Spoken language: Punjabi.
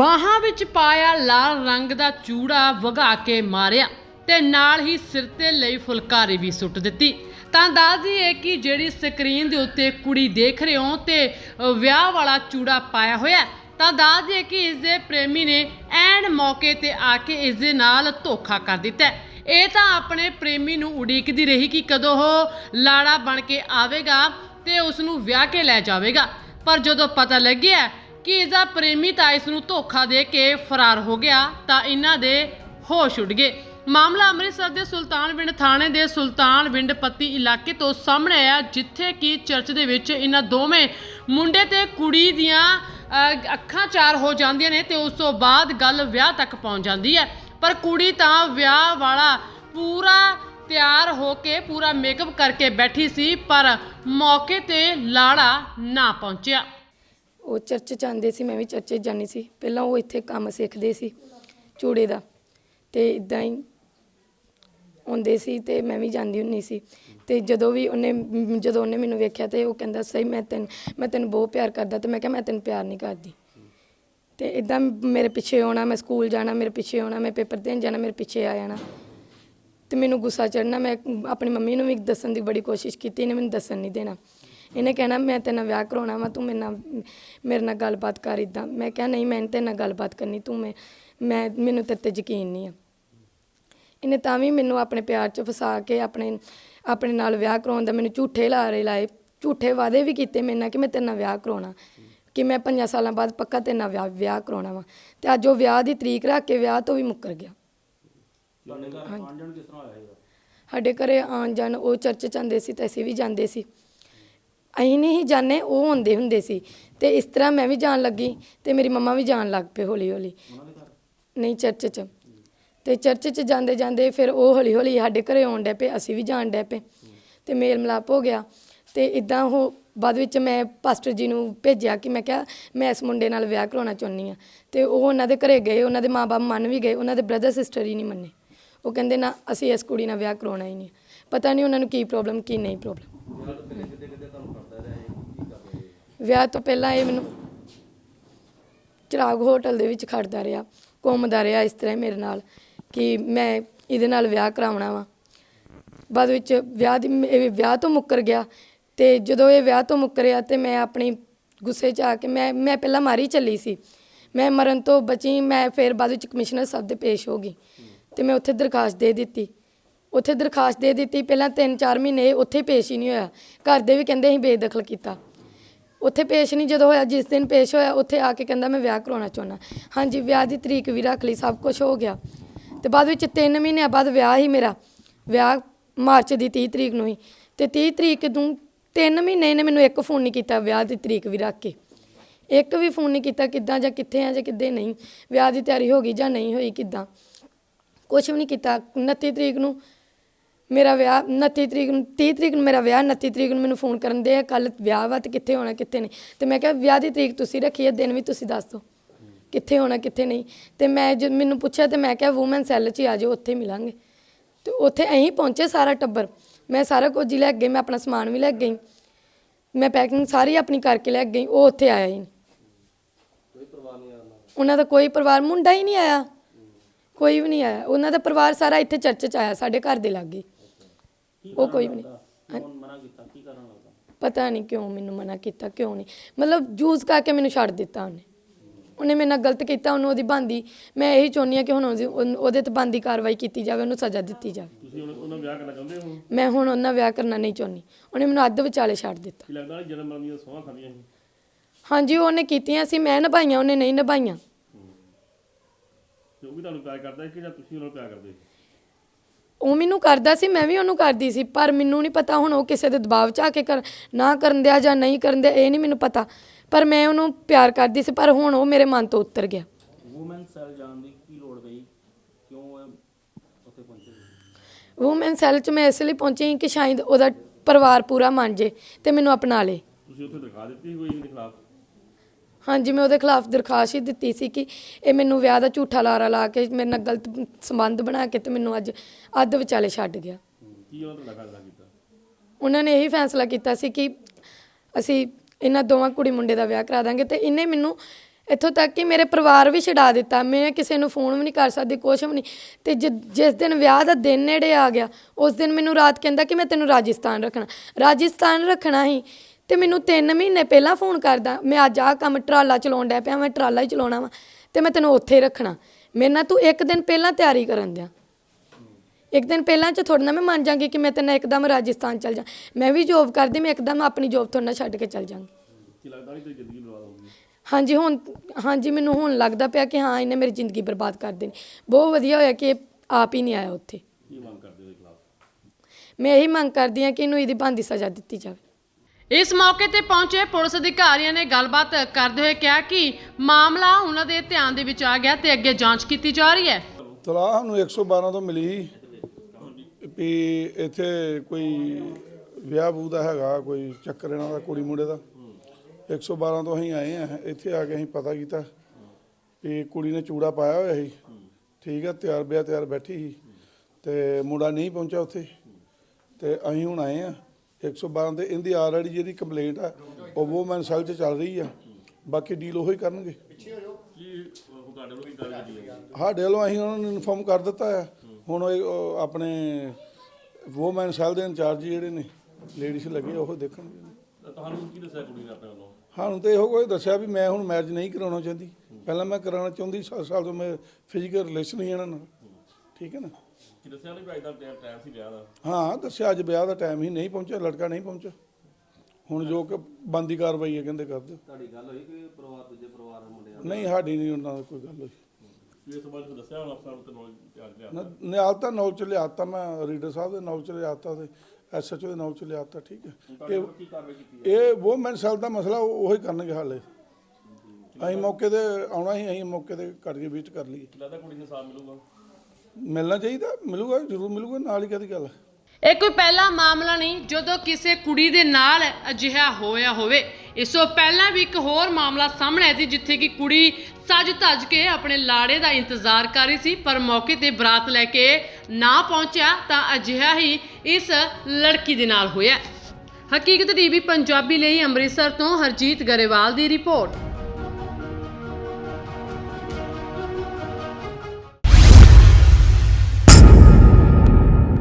ਬਾਹਾਂ ਵਿੱਚ ਪਾਇਆ ਲਾਲ ਰੰਗ ਦਾ ਚੂੜਾ ਵਗਾ ਕੇ ਮਾਰਿਆ ਤੇ ਨਾਲ ਹੀ ਸਿਰ ਤੇ ਲਈ ਫੁਲਕਾਰੀ ਵੀ ਸੁੱਟ ਦਿੱਤੀ। ਤਾਂ ਦੱਸ ਦਈਏ ਕਿ ਜਿਹੜੀ ਸਕਰੀਨ ਦੇ ਉੱਤੇ ਕੁੜੀ ਦੇਖ ਰਹੇ ਹੋ ਤੇ ਵਿਆਹ ਵਾਲਾ ਚੂੜਾ ਪਾਇਆ ਹੋਇਆ ਤਾਂ ਦੱਸ ਦਈਏ ਕਿ ਇਸ ਦੇ ਪ੍ਰੇਮੀ ਨੇ ਐਨ ਮੌਕੇ ਤੇ ਆ ਕੇ ਇਸ ਦੇ ਨਾਲ ਧੋਖਾ ਕਰ ਦਿੱਤਾ ਇਹ ਤਾਂ ਆਪਣੇ ਪ੍ਰੇਮੀ ਨੂੰ ਉਡੀਕਦੀ ਰਹੀ ਕਿ ਕਦੋਂ ਉਹ ਲਾੜਾ ਬਣ ਕੇ ਆਵੇਗਾ ਤੇ ਉਸ ਨੂੰ ਵਿਆਹ ਕੇ ਲੈ ਜਾਵੇਗਾ। ਪਰ ਜਦੋਂ ਪਤਾ ਲੱਗਿਆ ਕਿ ਇਸ ਦਾ ਪ੍ਰੇਮੀ ਤਾਂ ਇਸ ਨੂੰ ਧੋਖਾ ਦੇ ਕੇ ਫਰਾਰ ਹੋ ਗਿਆ ਤਾਂ ਇਹਨਾਂ ਦੇ ਹੋਸ਼ ਉੱਡ ਗਏ। ਮਾਮਲਾ ਅੰਮ੍ਰਿਤਸਰ ਦੇ ਸੁਲਤਾਨਵਿੰਡ ਥਾਣੇ ਦੇ ਸੁਲਤਾਨਵਿੰਡ ਪੱਤੀ ਇਲਾਕੇ ਤੋਂ ਸਾਹਮਣੇ ਆਇਆ, ਜਿੱਥੇ ਕਿ ਚਰਚ ਦੇ ਵਿੱਚ ਇਹਨਾਂ ਦੋਵੇਂ ਮੁੰਡੇ ਤੇ ਕੁੜੀ ਦੀਆਂ ਅੱਖਾਂ ਚਾਰ ਹੋ ਜਾਂਦੀਆਂ ਨੇ ਤੇ ਉਸ ਤੋਂ ਬਾਅਦ ਗੱਲ ਵਿਆਹ ਤੱਕ ਪਹੁੰਚ ਜਾਂਦੀ ਹੈ। ਪਰ ਕੁੜੀ ਤਾਂ ਵਿਆਹ ਵਾਲਾ ਪੂਰਾ ਤਿਆਰ ਹੋ ਕੇ, ਪੂਰਾ ਮੇਕਅਪ ਕਰਕੇ ਬੈਠੀ ਸੀ, ਪਰ ਮੌਕੇ ਤੇ ਲਾੜਾ ਨਾ ਪਹੁੰਚਿਆ। ਉਹ ਚਰਚ ਚ ਆਉਂਦੇ ਸੀ, ਮੈਂ ਵੀ ਚਰਚ 'ਚ ਜਾਂਦੀ ਸੀ। ਪਹਿਲਾਂ ਉਹ ਇੱਥੇ ਕੰਮ ਸਿੱਖਦੇ ਸੀ, ਚੂੜੇ ਦਾ। ਤੇ ਇਦਾਂ ਹੀ ਆਉਂਦੇ ਸੀ ਤੇ ਮੈਂ ਵੀ ਜਾਂਦੀ ਹੁੰਨੀ ਸੀ। ਤੇ ਜਦੋਂ ਵੀ ਉਹਨੇ ਮ- ਜਦੋਂ ਉਹਨੇ ਮੈਨੂੰ ਵੇਖਿਆ ਤੇ ਉਹ ਕਹਿੰਦਾ, ਸਹੀ, ਮੈਂ ਤੈਨੂੰ ਮੈਂ ਤੈਨੂੰ ਬਹੁਤ ਪਿਆਰ ਕਰਦਾ। ਤੇ ਮੈਂ ਕਿਹਾ, ਮੈਂ ਤੈਨੂੰ ਪਿਆਰ ਨਹੀਂ ਕਰਦੀ। ਤੇ ਇਦਾਂ ਮੇਰੇ ਪਿੱਛੇ ਆਉਣਾ, ਮੈਂ ਸਕੂਲ ਜਾਣਾ, ਮੇਰੇ ਪਿੱਛੇ ਆਉਣਾ, ਮੈਂ ਪੇਪਰ ਦੇਣ ਜਾਣਾ, ਮੇਰੇ ਪਿੱਛੇ ਆ ਜਾਣਾ। ਤੇ ਮੈਨੂੰ ਗੁੱਸਾ ਚੜਨਾ ਮੈਂ ਆਪਣੀ ਮੰਮੀ ਨੂੰ ਵੀ ਦੱਸਣ ਦੀ ਬੜੀ ਕੋਸ਼ਿਸ਼ ਕੀਤੀ, ਇਹਨੇ ਮੈਨੂੰ ਦੱਸਣ ਨਹੀਂ ਦੇਣਾ। ਇਹਨੇ ਕਹਿਣਾ ਮੈਂ ਤੇਰੇ ਨਾਲ ਵਿਆਹ ਕਰਾਉਣਾ ਵਾ ਤੂੰ ਮੇਰੇ ਨਾਲ ਮੇਰੇ ਨਾਲ ਗੱਲਬਾਤ ਕਰ ਇਦਾਂ ਮੈਂ ਕਿਹਾ ਨਹੀਂ ਮੈਂ ਨੀ ਤੇਰੇ ਨਾਲ ਗੱਲਬਾਤ ਕਰਨੀ ਤੂੰ ਮੈਂ ਮੈਂ ਮੈਨੂੰ ਤੇਰੇ ਤੇ ਯਕੀਨ ਨਹੀਂ ਆ। ਇਹਨੇ ਤਾਂ ਵੀ ਮੈਨੂੰ ਆਪਣੇ ਪਿਆਰ 'ਚ ਫਸਾ ਕੇ ਆਪਣੇ ਆਪਣੇ ਨਾਲ ਵਿਆਹ ਕਰਾਉਣ ਦਾ ਮੈਨੂੰ ਝੂਠੇ ਲਾਰੇ ਲਾਏ ਝੂਠੇ ਵਾਅਦੇ ਵੀ ਕੀਤੇ ਮੇਰੇ ਨਾਲ ਕਿ ਮੈਂ ਤੇਰੇ ਨਾਲ ਵਿਆਹ ਕਰਾਉਣਾ ਕਿ ਮੈਂ ਪੰਜਾਂ ਸਾਲਾਂ ਬਾਅਦ ਪੱਕਾ ਤੇਰੇ ਨਾਲ ਵਿਆਹ ਵਿਆਹ ਕਰਾਉਣਾ ਵਾ। ਤੇ ਅੱਜ ਉਹ ਵਿਆਹ ਦੀ ਤਰੀਕ ਰੱਖ ਕੇ ਵਿਆਹ ਤੋਂ ਵੀ ਮੁੱਕਰ ਗਿਆ। ਤੁਹਾਡੇ ਘਰ ਆਉਣ ਜਾਣ ਕਿਸ ਤਰ੍ਹਾਂ ਹੋਇਆ ਸਾਡੇ ਘਰੇ ਆਉਣ ਜਾਣ ਉਹ ਚਰਚ ਆਉਂਦੇ ਸੀ ਤੇ ਅਸੀਂ ਵੀ ਜਾਂਦੇ ਸੀ। ਅਸੀਂ ਨਹੀਂ ਜਾਣੇ ਉਹ ਹੁੰਦੇ ਹੁੰਦੇ ਸੀ। ਤੇ ਇਸ ਤਰ੍ਹਾਂ ਮੈਂ ਵੀ ਜਾਣ ਲੱਗੀ ਤੇ ਮੇਰੀ ਮੰਮਾ ਵੀ ਜਾਣ ਲੱਗ ਪਏ ਹੌਲੀ ਹੌਲੀ ਨਹੀਂ ਚਰਚ ਚ। ਤੇ ਚਰਚ ਚ ਜਾਂਦੇ ਜਾਂਦੇ ਫਿਰ ਉਹ ਹੌਲੀ ਹੌਲੀ ਸਾਡੇ ਘਰੇ ਆਉਣ ਡੈ ਪਏ ਅਸੀਂ ਵੀ ਜਾਣ ਡੈ ਪਏ। ਤੇ ਮੇਲ ਮਿਲਾਪ ਹੋ ਗਿਆ। ਤੇ ਇਦਾਂ ਉਹ ਬਾਅਦ ਵਿੱਚ ਮੈਂ ਪਾਸਟਰ ਜੀ ਨੂੰ ਭੇਜਿਆ ਕਿ ਮੈਂ ਕਿਹਾ ਮੈਂ ਇਸ ਮੁੰਡੇ ਨਾਲ ਵਿਆਹ ਕਰਾਉਣਾ ਚਾਹੁੰਦੀ ਆ ਤੇ ਉਹ ਉਹਨਾਂ ਦੇ ਘਰੇ ਗਏ ਉਹਨਾਂ ਦੇ ਮਾਪੇ ਮੰਨ ਵੀ ਗਏ ਉਹਨਾਂ ਦੇ ਬ੍ਰਦਰ ਸਿਸਟਰ ਹੀ ਨਹੀਂ ਮੰਨੇ। ਉਹ ਕਹਿੰਦੇ ਨਾ ਅਸੀਂ ਇਸ ਕੁੜੀ ਨਾਲ ਵਿਆਹ ਕਰਾਉਣਾ ਹੀ ਨਹੀਂ। ਪਤਾ ਨਹੀਂ ਉਹਨਾਂ ਨੂੰ ਕੀ ਪ੍ਰੋਬਲਮ ਕੀ ਨਹੀਂ ਪ੍ਰੋਬਲਮ ਵਿਆਹ ਤੋਂ ਪਹਿਲੇ ਕਿਤੇ ਕਿਤੇ ਤੁਹਾਨੂੰ ਕਰਦਾ ਰਿਹਾ ਇਹ ਕੀ ਕਰਦੇ ਰਹੇ ਵਿਆਹ ਤੋਂ ਪਹਿਲਾਂ ਇਹ ਮੈਨੂੰ ਚਿਰਾਗ ਹੋਟਲ ਦੇ ਵਿੱਚ ਖੜਦਾ ਰਿਹਾ, ਘੁੰਮਦਾ ਰਿਹਾ ਇਸ ਤਰ੍ਹਾਂ ਹੀ ਮੇਰੇ ਨਾਲ ਕਿ ਮੈਂ ਇਹਦੇ ਨਾਲ ਵਿਆਹ ਕਰਾਉਣਾ ਵਾ। ਬਾਅਦ ਵਿੱਚ ਵਿਆਹ ਦੀ ਇਹ ਵਿਆਹ ਤੋਂ ਮੁੱਕਰ ਗਿਆ ਤੇ ਜਦੋਂ ਇਹ ਵਿਆਹ ਤੋਂ ਮੁੱਕਰਿਆ ਤੇ ਮੈਂ ਆਪਣੀ ਗੁੱਸੇ 'ਚ ਆ ਕੇ ਮੈਂ ਮੈਂ ਪਹਿਲਾਂ ਮਾਰੀ ਚੱਲੀ ਸੀ। ਮੈਂ ਮਰਨ ਤੋਂ ਬਚੀ, ਮੈਂ ਫਿਰ ਬਾਅਦ ਵਿੱਚ ਕਮਿਸ਼ਨਰ ਸਾਹਿਬ ਦੇ ਪੇਸ਼ ਹੋ ਗਈ ਤੇ ਮੈਂ ਉੱਥੇ ਦਰਖਾਸਤ ਦੇ ਦਿੱਤੀ। ਉੱਥੇ ਦਰਖਾਸਤ ਦੇ ਦਿੱਤੀ, ਪਹਿਲਾਂ 3-4 ਮਹੀਨੇ ਉੱਥੇ ਪੇਸ਼ ਹੀ ਨਹੀਂ ਹੋਇਆ। ਘਰ ਦੇ ਵੀ ਕਹਿੰਦੇ ਅਸੀਂ ਬੇਦਖਲ ਕੀਤਾ। ਉੱਥੇ ਪੇਸ਼ ਨਹੀਂ, ਜਦੋਂ ਹੋਇਆ, ਜਿਸ ਦਿਨ ਪੇਸ਼ ਹੋਇਆ, ਉੱਥੇ ਆ ਕੇ ਕਹਿੰਦਾ, ਮੈਂ ਵਿਆਹ ਕਰਾਉਣਾ ਚਾਹੁੰਦਾ। ਹਾਂਜੀ, ਵਿਆਹ ਦੀ ਤਰੀਕ ਵੀ ਰੱਖ ਲਈ, ਸਭ ਕੁਝ ਹੋ ਗਿਆ। ਤੇ ਬਾਅਦ ਵਿੱਚ 3 ਮਹੀਨਿਆਂ ਬਾਅਦ ਵਿਆਹ ਹੀ ਮੇਰਾ, ਵਿਆਹ ਮਾਰਚ ਦੀ 30 ਤਰੀਕ ਨੂੰ ਹੀ। ਤੇ 30 ਤਰੀਕ ਨੂੰ 3 ਮਹੀਨੇ ਨੇ ਮੈਨੂੰ ਇੱਕ ਫੋਨ ਨਹੀਂ ਕੀਤਾ ਵਿਆਹ ਦੀ ਤਰੀਕ ਵੀ ਰੱਖ ਕੇ। ਇੱਕ ਵੀ ਫੋਨ ਨਹੀਂ ਕੀਤਾ ਕਿੱਦਾਂ ਜਾਂ ਕਿੱਥੇ ਆ ਜਾਂ ਕਿੱਦੇ ਨਹੀਂ। ਵਿਆਹ ਦੀ ਤਿਆਰੀ ਹੋ ਗਈ ਜਾਂ ਨਹੀਂ ਹੋਈ ਕਿੱਦਾਂ। ਕੁਛ ਵੀ ਨਹੀਂ ਕੀਤਾ। 29 ਤਰੀਕ ਨੂੰ ਮੇਰਾ ਵਿਆਹ 29 ਤਰੀਕ ਨੂੰ 30 ਤਰੀਕ ਨੂੰ ਮੇਰਾ ਵਿਆਹ 29 ਤਰੀਕ ਨੂੰ ਮੈਨੂੰ ਫੋਨ ਕਰਨ ਦੇ ਕੱਲ ਵਿਆਹ ਵਾ ਤੇ ਕਿੱਥੇ ਹੋਣਾ ਕਿੱਥੇ ਨਹੀਂ। ਤੇ ਮੈਂ ਕਿਹਾ ਵਿਆਹ ਦੀ ਤਰੀਕ ਤੁਸੀਂ ਰੱਖੀ ਹੈ ਦਿਨ ਵੀ ਤੁਸੀਂ ਦੱਸ ਦਿਓ ਕਿੱਥੇ ਹੋਣਾ ਕਿੱਥੇ ਨਹੀਂ। ਤੇ ਮੈਂ ਜਦ ਮੈਨੂੰ ਪੁੱਛਿਆ ਤੇ ਮੈਂ ਕਿਹਾ ਔਮਨ ਸੈੱਲ 'ਚ ਹੀ ਆ ਜਾਓ ਉੱਥੇ ਮਿਲਾਂਗੇ। ਤੇ ਉੱਥੇ ਅਸੀਂ ਪਹੁੰਚੇ ਸਾਰਾ ਟੱਬਰ। ਮੈਂ ਸਾਰਾ ਕੁਝ ਹੀ ਲੈ ਕੇ ਗਈ ਮੈਂ ਆਪਣਾ ਸਮਾਨ ਵੀ ਲੈ ਕੇ ਗਈ। ਮੈਂ ਪੈਕਿੰਗ ਸਾਰੀ ਆਪਣੀ ਕਰਕੇ ਲੈ ਕੇ ਗਈ ਉਹ ਉੱਥੇ ਆਇਆ ਹੀ ਨਹੀਂ। ਕੋਈ ਉਹਨਾਂ ਦਾ ਕੋਈ ਪਰਿਵਾਰ ਮੁੰਡਾ ਹੀ ਨਹੀਂ ਆਇਆ। ਕੋਈ ਵੀ ਨਹੀਂ ਆਇਆ। ਉਹਨਾਂ ਦਾ ਪਰਿਵਾਰ ਸਾਰਾ ਇੱਥੇ ਚਰਚ 'ਚ ਆਇਆ ਸਾਡੇ ਘਰ ਦੇ ਲਾਗੇ। ਉਹ ਕੋਈ ਵੀ ਨਹੀਂ। ਲੱਗਦਾ? ਕੌਣ ਮਨਾ ਕੀਤਾ ਕੀ ਕਾਰਨ ਲੱਗਦਾ? ਪਤਾ ਨਹੀਂ ਕਿਉਂ ਮੈਨੂੰ ਮਨਾ ਕੀਤਾ ਕਿਉਂ ਨਹੀਂ। ਮਤਲਬ ਜੂਸ ਕਰਕੇ ਮੈਨੂੰ ਛੱਡ ਦਿੱਤਾ ਉਹਨੇ। ਉਹਨੇ ਮੇਰੇ ਨਾਲ ਗਲਤ ਕੀਤਾ ਉਹਨੂੰ ਉਹਦੀ ਬੰਦੀ ਮੈਂ ਇਹੀ ਚਾਹੁੰਦੀ ਹਾਂ ਕਿ ਹੁਣ ਉਹਦੀ- ਉਹਨ- ਉਹਦੇ ਤੇ ਬੰਦੀ ਕਾਰਵਾਈ ਕੀਤੀ ਜਾਵੇ ਉਹਨੂੰ ਸਜ਼ਾ ਦਿੱਤੀ ਜਾਵੇ। ਤੁਸੀਂ ਹੁਣ ਉਹਨਾਂ ਵਿਆਹ ਕਰਨਾ ਚਾਹੁੰਦੇ ਹੋ? ਮੈਂ ਹੁਣ ਉਹਨਾਂ ਵਿਆਹ ਕਰਨਾ ਨਹੀਂ ਚਾਹੁੰਦੀ। ਉਹਨੇ ਮੈਨੂੰ ਅੱਧ ਵਿਚਾਲੇ ਛੱਡ ਦਿੱਤਾ। ਕੀ ਲੱਗਦਾ ਜਨਮ ਮਰਨ ਦੀਆਂ ਸੋਹਾਂ ਖਾਂਦੀਆਂ ਸੀ? ਹਾਂਜੀ ਉਹਨੇ ਕੀਤੀਆਂ ਸੀ ਮੈਂ ਨਿਭਾਈਆਂ ਉਹਨੇ ਨਹੀਂ ਨਿਭਾਈਆਂ। ਤੇ ਉਹ ਵੀ ਤੁਹਾਨੂੰ ਪਿਆਰ ਕਰਦਾ ਸੀ ਕਿ ਜਾਂ ਤੁਸੀਂ ਉਹਨਾਂ ਨੂੰ ਪਿਆਰ ਕਰਦੇ ਸੀ? ਉਹ ਮੈਨੂੰ ਕਰਦਾ ਸੀ ਮੈਂ ਵੀ ਉਹਨੂੰ ਕਰਦੀ ਸੀ ਪਰ ਮੈਨੂੰ ਨਹੀਂ ਪਤਾ ਹੁਣ ਉਹ ਕਿਸੇ ਦੇ ਦਬਾਅ 'ਚ ਆ ਕੇ ਕਰ ਨਾ ਕਰਨ ਦਿਆ ਜਾਂ ਨਹੀਂ ਕਰਨ ਦਿਆ ਇਹ ਨਹੀਂ ਮੈਨੂੰ ਪਤਾ। ਪਰ ਮੈਂ ਉਹਨੂੰ ਪਿਆਰ ਕਰਦੀ ਸੀ ਪਰ ਹੁਣ ਉਹ ਮੇਰੇ ਮਨ ਤੋਂ ਉਤਰ ਗਿਆ। ਵੂਮਨ ਸੈਲ ਜਾਣ ਦੀ ਕੀ ਲੋੜ ਪਈ? ਕਿਉਂ ਇਹ ਉੱਥੇ ਪਹੁੰਚੇ? ਤੁਸੀਂ? ਵੂਮਨ ਸੈੱਲ 'ਚ ਮੈਂ ਇਸ ਲਈ ਪਹੁੰਚੀ ਕਿ ਸ਼ਾਇਦ ਉਹਦਾ ਪਰਿਵਾਰ ਪੂਰਾ ਮੰਨ ਜੇ ਤੇ ਮੈਨੂੰ ਅਪਣਾ ਲੇ। ਤੁਸੀਂ ਉੱਥੇ ਦਿਖਾ ਦਿੱਤੀ ਕੋਈ ਇਹਦੇ ਖਿਲਾਫ ਹਾਂਜੀ ਮੈਂ ਉਹਦੇ ਖਿਲਾਫ ਦਰਖਾਸਤ ਹੀ ਦਿੱਤੀ ਸੀ ਕਿ ਇਹ ਮੈਨੂੰ ਵਿਆਹ ਦਾ ਝੂਠਾ ਲਾਰਾ ਲਾ ਕੇ ਮੇਰੇ ਨਾਲ ਗਲਤ ਸੰਬੰਧ ਬਣਾ ਕੇ ਤੇ ਮੈਨੂੰ ਅੱਜ ਅੱਧ ਵਿਚਾਲੇ ਛੱਡ ਗਿਆ। ਕੀ ਉਹਨਾਂ ਤੁਹਾਡਾ ਫੈਸਲਾ ਕੀਤਾ? ਉਹਨਾਂ ਨੇ ਇਹੀ ਫੈਸਲਾ ਕੀਤਾ ਸੀ ਕਿ ਅਸੀਂ ਇਹਨਾਂ ਦੋਵਾਂ ਕੁੜੀ ਮੁੰਡੇ ਦਾ ਵਿਆਹ ਕਰਾ ਦਾਂਗੇ ਤੇ ਇਹਨੇ ਮੈਨੂੰ ਇੱਥੋਂ ਤੱਕ ਕਿ ਮੇਰੇ ਪਰਿਵਾਰ ਵੀ ਛਡਾ ਦਿੱਤਾ। ਮੈਂ ਕਿਸੇ ਨੂੰ ਫੋਨ ਵੀ ਨਹੀਂ ਕਰ ਸਕਦੀ ਕੁਛ ਵੀ ਨਹੀਂ। ਤੇ ਜਿ- ਜਿਸ ਦਿਨ ਵਿਆਹ ਦਾ ਦਿਨ ਨੇੜੇ ਆ ਗਿਆ ਉਸ ਦਿਨ ਮੈਨੂੰ ਰਾਤ ਕਹਿੰਦਾ ਕਿ ਮੈਂ ਤੈਨੂੰ ਰਾਜਸਥਾਨ ਰੱਖਣਾ। ਰਾਜਸਥਾਨ ਰੱਖਣਾ ਹੀ ਤੇ ਮੈਨੂੰ 3 ਮਹੀਨੇ ਪਹਿਲਾਂ ਫੋਨ ਕਰਦਾ ਮੈਂ ਅੱਜ ਆਹ ਕੰਮ ਟਰਾਲਾ ਚਲਾਉਣ ਡਿਆ ਪਿਆ ਮੈਂ ਟਰਾਲਾ ਹੀ ਚਲਾਉਣਾ ਵਾ ਤੇ ਮੈਂ ਤੈਨੂੰ ਉੱਥੇ ਰੱਖਣਾ। ਮੇਰੇ ਨਾਲ ਤੂੰ ਇੱਕ ਦਿਨ ਪਹਿਲਾਂ ਤਿਆਰੀ ਕਰਨ ਦਿਆਂ। ਇੱਕ ਦਿਨ ਪਹਿਲਾਂ ਚ ਥੋੜਾ ਨਾ ਮੈਂ ਮੰਨ ਜਾਂਗੀ ਕਿ ਮੈਂ ਤੈਨੂੰ ਇੱਕਦਮ ਰਾਜਸਥਾਨ ਚਲ ਜਾ। ਮੈਂ ਵੀ ਜੋਬ ਕਰਦੀ ਮੈਂ ਇੱਕਦਮ ਆਪਣੀ ਜੋਬ ਤੋਂ ਨਾ ਛੱਡ ਕੇ ਚਲ ਜਾਂਗੀ। ਕੀ ਲੱਗਦਾ ਨਹੀਂ ਤੇਰੀ ਜ਼ਿੰਦਗੀ ਬਰਬਾਦ ਹੋ ਗਈ? ਹਾਂਜੀ ਹੁਣ ਹਾਂਜੀ ਮੈਨੂੰ ਹੁਣ ਲੱਗਦਾ ਪਿਆ ਕਿ ਹਾਂ ਇਹਨੇ ਮੇਰੀ ਜ਼ਿੰਦਗੀ ਬਰਬਾਦ ਕਰ ਦੇਣੀ। ਬਹੁਤ ਵਧੀਆ ਹੋਇਆ ਕਿ ਇਹ ਆਪ ਹੀ ਨਹੀਂ ਆਇਆ ਉੱਥੇ। ਕੀ ਮੰਗ ਕਰਦੇ ਹੋ ਖਿਲਾਫ? ਮੈਂ ਇਹੀ ਮੰਗ ਕਰਦੀ ਹਾਂ ਕਿ ਇਹਨੂੰ ਇਹਦੀ ਬਣਦੀ ਸਜ਼ਾ ਦਿੱਤੀ ਜਾਵੇ। ਇਸ ਮੌਕੇ ਤੇ ਪਹੁੰਚੇ ਪੁਲਿਸ ਅਧਿਕਾਰੀਆਂ ਨੇ ਗੱਲਬਾਤ ਕਰਦੇ ਹੋਏ ਕਿਹਾ ਕਿ ਮਾਮਲਾ ਉਹਨਾਂ ਦੇ ਧਿਆਨ ਦੇ ਵਿੱਚ ਆ ਗਿਆ ਤੇ ਅੱਗੇ ਜਾਂਚ ਕੀਤੀ ਜਾ ਰਹੀ ਹੈ। ਤਲਾਹ ਸਾਨੂੰ 112 ਤੋਂ ਮਿਲੀ ਵੀ ਇੱਥੇ ਕੋਈ ਵਿਆਹ ਬੂ ਦਾ ਹੈਗਾ, ਕੋਈ ਚੱਕਰ ਇਹਨਾਂ ਦਾ, ਕੁੜੀ ਮੁੰਡੇ ਦਾ। 112 ਤੋਂ ਅਸੀਂ ਆਏ ਆ ਇੱਥੇ ਆ ਕੇ ਅਸੀਂ ਪਤਾ ਕੀਤਾ ਵੀ ਕੁੜੀ ਨੇ ਚੂੜਾ ਪਾਇਆ ਹੋਇਆ ਸੀ। ਠੀਕ ਆ, ਤਿਆਰ ਬਿਆ ਤਿਆਰ ਬੈਠੀ ਸੀ ਤੇ ਮੁੰਡਾ ਨਹੀਂ ਪਹੁੰਚਿਆ ਉੱਥੇ। ਤੇ ਅਸੀਂ ਹੁਣ ਆਏ ਆ 112 ਤੇ ਇਹਦੀ ਆਲਰੇਡੀ ਜਿਹੜੀ ਕੰਪਲੇਂਟ ਆ ਉਹ ਵੂਮਨ ਸੈਲ 'ਚ ਚੱਲ ਰਹੀ ਆ। ਬਾਕੀ ਡੀਲ ਉਹੀ ਕਰਨਗੇ। ਕੀ ਉਹ ਤੁਹਾਡੇ ਵੱਲੋਂ ਕੀ ਗੱਲ ਕੀਤੀ ਹੈ ਸਾਡੇ ਵੱਲੋਂ ਅਸੀਂ ਉਹਨਾਂ ਨੂੰ ਇਨਫੋਰਮ ਕਰ ਦਿੱਤਾ ਆ। ਹੁਣ ਉਹ ਉਹ ਆਪਣੇ ਵੂਮਨ ਸੈਲ ਦੇ ਇੰਚਾਰਜ ਜਿਹੜੇ ਨੇ ਲੇਡੀਜ਼ ਲੱਗੇ ਉਹ ਦੇਖਣਗੇ। ਤਾਂ ਤੁਹਾਨੂੰ ਕੀ ਦੱਸਿਆ ਕੁੜੀ ਨੇ ਆਪਣੇ ਵੱਲੋਂ? ਸਾਨੂੰ ਤੇ ਇਹੋ ਕੋਈ ਦੱਸਿਆ ਵੀ ਮੈਂ ਹੁਣ ਮੈਰਿਜ ਨਹੀਂ ਕਰਾਉਣਾ ਚਾਹੁੰਦੀ। ਪਹਿਲਾਂ ਮੈਂ ਕਰਾਉਣਾ ਚਾਹੁੰਦੀ 7 ਸਾਲ ਤੋਂ ਮੈਂ ਫਿਜ਼ੀਕਲ ਰਿਲੇਸ਼ਨ ਹੀ ਇਹਨਾਂ ਨਾਲ। ਠੀਕ ਹੈ ਨਾ? ਕੀ ਦੱਸਿਆ ਨਹੀਂ ਭਾਈ ਦਾ ਟਾਈਮ ਸੀ ਵਿਆਹ ਦਾ? ਹਾਂ ਦੱਸਿਆ ਅੱਜ ਵਿਆਹ ਦਾ ਟਾਈਮ ਹੀ ਨਹੀਂ ਪਹੁੰਚਿਆ ਲੜਕਾ ਨਹੀਂ ਪਹੁੰਚਿਆ। ਹੁਣ ਜੋ ਕਿ ਬੰਦੀ ਕਾਰਵਾਈ ਹੈ ਕਹਿੰਦੇ ਕਰ ਦਿਓ। ਤੁਹਾਡੀ ਗੱਲ ਹੋਈ ਕਿ ਪਰਿਵਾਰ ਦੂਜੇ ਪਰਿਵਾਰ ਦੇ ਮੁੰਡਿਆਂ ਨਹੀਂ ਸਾਡੀ ਨਹੀਂ ਉਹਨਾਂ ਨਾਲ ਕੋਈ ਗੱਲ ਹੋਈ। ਕੀ ਇਸ ਬਾਰੇ ਦੱਸਿਆ ਹੁਣ ਅਫਸਰਾਂ ਨੂੰ ਤੇ ਨੌਲੇਜ ਤਿਆਰ ਲਿਆ ਨਾ- ਨਿਆਲਤਾ ਨੌਲ ਚ ਲਿਆਤਾ ਮੈਂ ਰੀਡਰ ਸਾਹਿਬ ਦੇ ਨੌਲ ਚ ਲਿਆਤਾ ਤੇ ਐਸਐਚਓ ਦੇ ਨੌਲ ਚ ਲਿਆਤਾ ਠੀਕ ਹੈ। ਤੁਹਾਡੇ ਇਹ ਵੱਲੋਂ ਕੀ ਕਾਰਵਾਈ ਕੀਤੀ ਇਹ ਉਹ ਮੈਨ ਸੈਲ ਦਾ ਮਸਲਾ ਉਹ ਉਹੀ ਕਰਨਗੇ ਹਾਲੇ। ਅਸੀਂ ਮੌਕੇ ਤੇ ਆਉਣਾ ਹੀ ਅਸੀਂ ਮੌਕੇ ਤੇ ਕਰਕੇ ਵਿਜ਼ਿਟ ਕਰ ਲਈਏ। ਲੱਗਦਾ ਕੁੜੀ ਨੂੰ ਸਾਥ ਮਿਲੂਗਾ। ਮਿਲਣਾ ਚਾਹੀਦਾ, ਮਿਲੂਗਾ, ਜ਼ਰੂਰ ਮਿਲੂਗਾ, ਨਾਲ ਹੀ ਕਦੀ ਗੱਲ ਇਹ ਕੋਈ ਪਹਿਲਾ ਮਾਮਲਾ ਨਹੀਂ, ਜਦੋਂ ਕਿਸੇ ਕੁੜੀ ਦੇ ਨਾਲ ਅਜਿਹਾ ਹੋਇਆ ਹੋਵੇ। ਇਸ ਤੋਂ ਪਹਿਲਾਂ ਵੀ ਇੱਕ ਹੋਰ ਮਾਮਲਾ ਸਾਹਮਣੇ ਆਇਆ ਸੀ, ਜਿੱਥੇ ਕਿ ਕੁੜੀ ਸੱਜ ਧੱਜ ਕੇ ਆਪਣੇ ਲਾੜੇ ਦਾ ਇੰਤਜ਼ਾਰ ਕਰ ਰਹੀ ਸੀ, ਪਰ ਮੌਕੇ ਤੇ ਬਰਾਤ ਲੈ ਕੇ ਨਾ ਪਹੁੰਚਿਆ, ਤਾਂ ਅਜਿਹਾ ਹੀ ਇਸ ਲੜਕੀ ਦੇ ਨਾਲ ਹੋਇਆ। ਹਕੀਕਤ ਟੀਵੀ ਪੰਜਾਬੀ ਲਈ ਅੰਮ੍ਰਿਤਸਰ ਤੋਂ ਹਰਜੀਤ ਗਰੇਵਾਲ ਦੀ ਰਿਪੋਰਟ।